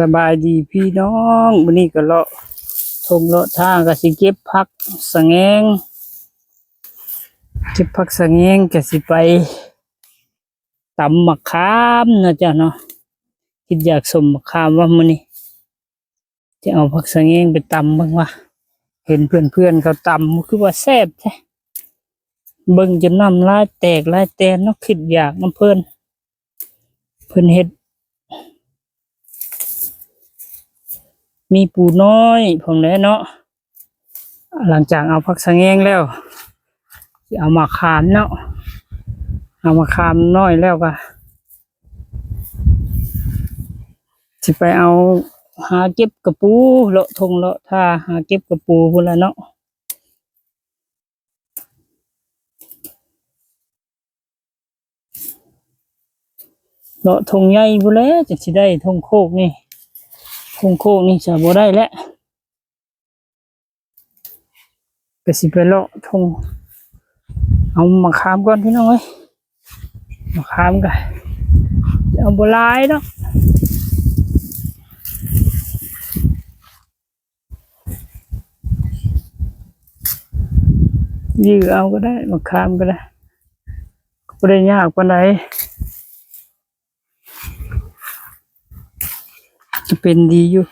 สบายดีพี่น้องวันนี้ก็เลาะทงเลาะทางก็สิเก็บผักสะแงงเก็บผักสะแงงก็สิไปตำมะขามนะจ๊ะเนาะคิดอยากสมมะขามว่ามื้อนี้จะเอาผักสะแงงไปตำบ้างวะเห็นเพื่อนๆเขาตำคือว่าแซ่บแท้เบิ่งจนน้ำลายแตกลายแตนเนาะคิดอยากน้ำเพิ่อนเพิ่อนเฮ็ด มีปูน้อยผมแล้วเนาะหลังจากเอาผักสะแงงแล้วเอามาขามเนาะเอามาขามน้อยแล้วก็สิไปเอาหาเก็บกระปูเลาะทงเลาะท่าหาเก็บกระปูพุ่นละเนาะเลาะทงใหญ่พุ่นแล้วจะได้ทงโคกนี่ คงโค้งนี่จะบ่ได้แล้วก็สิไปเลาะทงเอามาขามก่อนพี่น้องเอ้ยมาขามกันเอาบ่ลายเนาะยื้อเอาก็ได้มาขามก็ได้ก็ได้ยากปานใด จะเป็นดีอยู่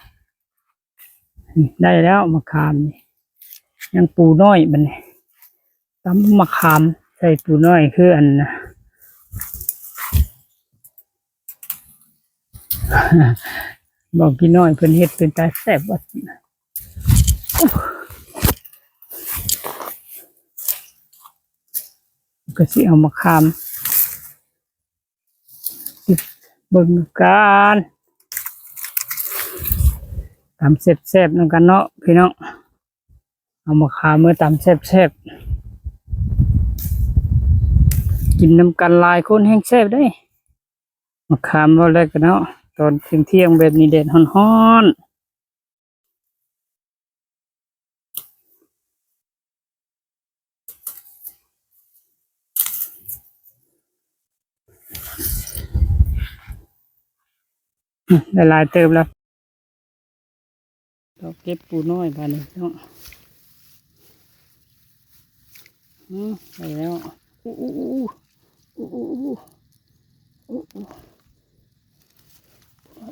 ได้แล้วมะขามนี่ยังปูน้อยมันนี่ตำมะขามใส่ปูน้อยคืออันนะบอกพี่น้อยเพิ่นเฮ็ดเป็นตาแซ่บวัดก็สิเอามะขามเบิ่งกัน ตำแซ่บๆนำกันเนาะพี่น้องเอามาขามเมื่อตำแซ่บๆกินน้ำกันลายคนแห้งแซ่บได้มาขามว่าแรกกันเนาะตอนเที่ยงเที่ยงแบบนี้แดดฮ้อนๆได้หลายเติมแล้ว เราเก็บปูน้อยบานนี้เนาะอืมไปแล้วอู้อู้อู้อู้อู้อู้อู้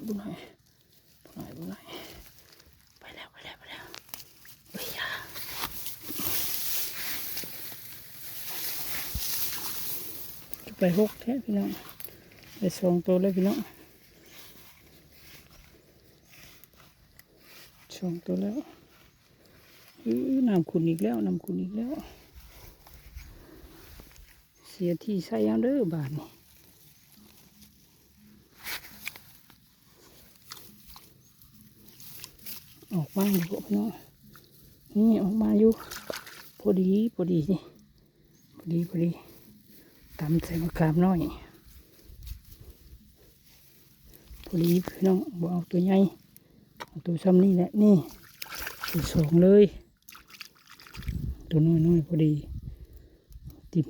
บุญไหนบุญไหนบุญไหนไปแล้วไปแล้วไปแล้วเฮ้ยจะไปหกแท้พี่น้องไปสองตัวเลยพี่น้อง ช่องตัวแล้วอื้อน้ำขุนอีกแล้วน้ำขุนอีกแล้ว เสียที่ใส่ยังเด้อบาทนี่ออกมาอยู่พี่น้องนี่ออกมาอยู่พอดีพอดีนี่พอดีพอดีตำใส่มะขามน้อยพอดีพี่น้องบเอาตัวใหญ่ ตัวซ้ำนี่แหละนี่ตัวสองเลย ตัวน้อยน้อยๆพอดี ติด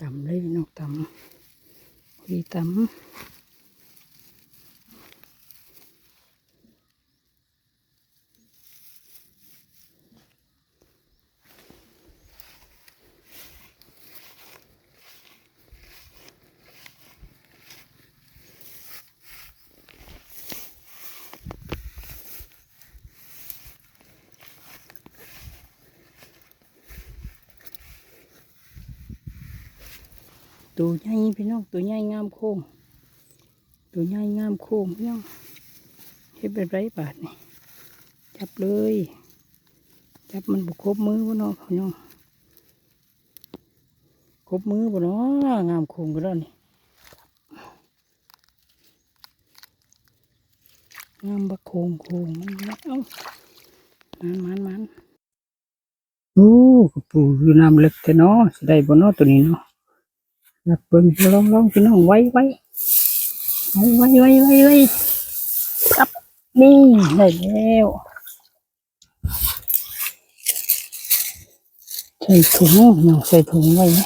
ต่ำเลยนกต่ำพอดีต่ำ ตัวใหญ่พี่น้องตัวใหญ่งามโค้งตัวใหญ่งามโค้งพี่น้องเฮ็ดแบบไรบาทนี่จับเลยจับมันบุครบมือบ่เนาะพี่น้องครบมือบ่เนาะงามโค้งก็แล้วนี่งามบักโค้งโค้งมันเอ้ามันมันมันโอ้กระปูอยู่น้ำเลึกแต่เนาะได้บ่เนาะตัวนี้เนาะ นับเบิ่งลองลองพี่น้องไว้ไว้ไว้ไว้ไว้ไว้ไว้ครับนี่ได้แล้วใส่ถุงเนาะใส่ถุงไว้ไหม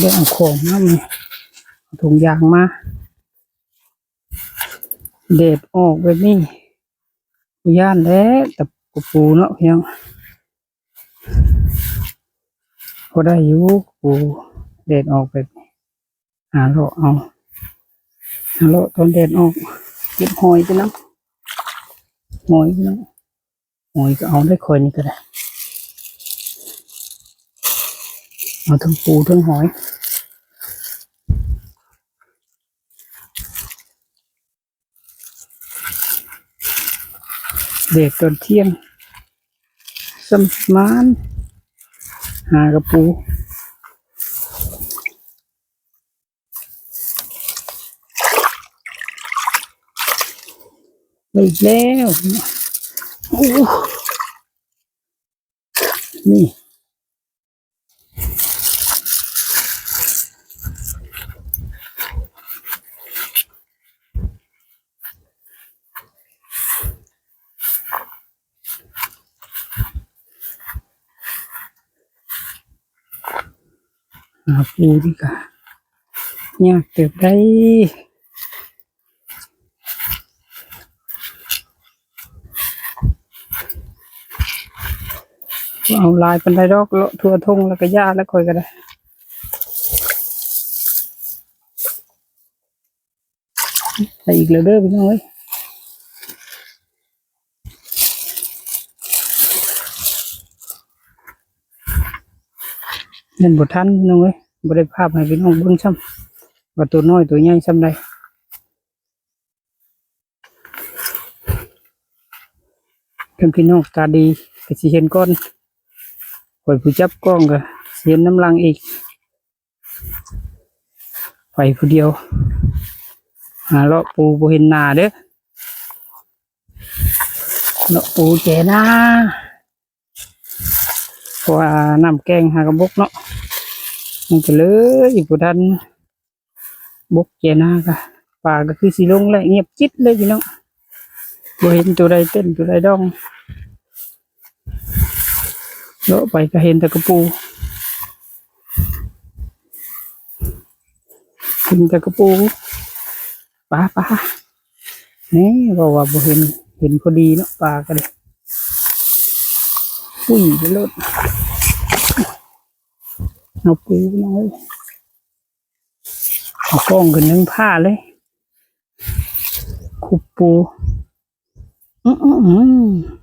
ได้เอาของมามีเอาถุงยางมาเด็ดออกแบบนี้ย่านแล้วแต่กูปูเนาะเพียงพอได้อยู่กู เด็ดออกแบบหาโลเอาหาโลตอนเด็ดออกเก็บหอยไปน้ำหอยน้ำหอยก็เอาได้คอยนี่ก็ได้เอาทั้งปูทั้งหอยเด็กตอนเที่ยงสมานหากระปู อีกแล้วนี่หาปูดีกว่ายากเติบได้ เอาลายเป็นไรดอกเลาะทั่วทงแล้วก็ย่าแล้วค่อยก็ได้ไปอีกแล้วเด้อพี่น้องเอ้ยเล่นบททันพี่น้องเอ้ยบ่ได้ภาพให้พี่น้องเบิ่งซ้ำว่าตัวน้อยตัวใหญ่ซ้ำใดเพิ่นพี่น้องตาดีก็สิเห็นก้อน ข่อยผู้จับกล้องก็สิเห็นน้ำลังอีก ไปผู้เดียว หาเลาะปูบเห็นหนาเด้อเลาะปูแจนาเพราะว่าน้ำแกงหากระบกเนาะมันก็เลยอยู่บ่ทันบกแจนาก็ป่าก็คือสีลงแล้วเงียบจิตเลยพี่น้องบ่เห็นตัวใดเต้นตัวใดดอง เลาะไปก็เห็นต่กะปูเห็นต่กะปูปลาปลานี่บอกว่าบ่เห็นเห็นพอดีเนาะปลากันเลยอุ้ยไปรถเอาปูน้อยเอากล้องขึ้นนึ่งผ้าเลยคุบปู อืออืออือ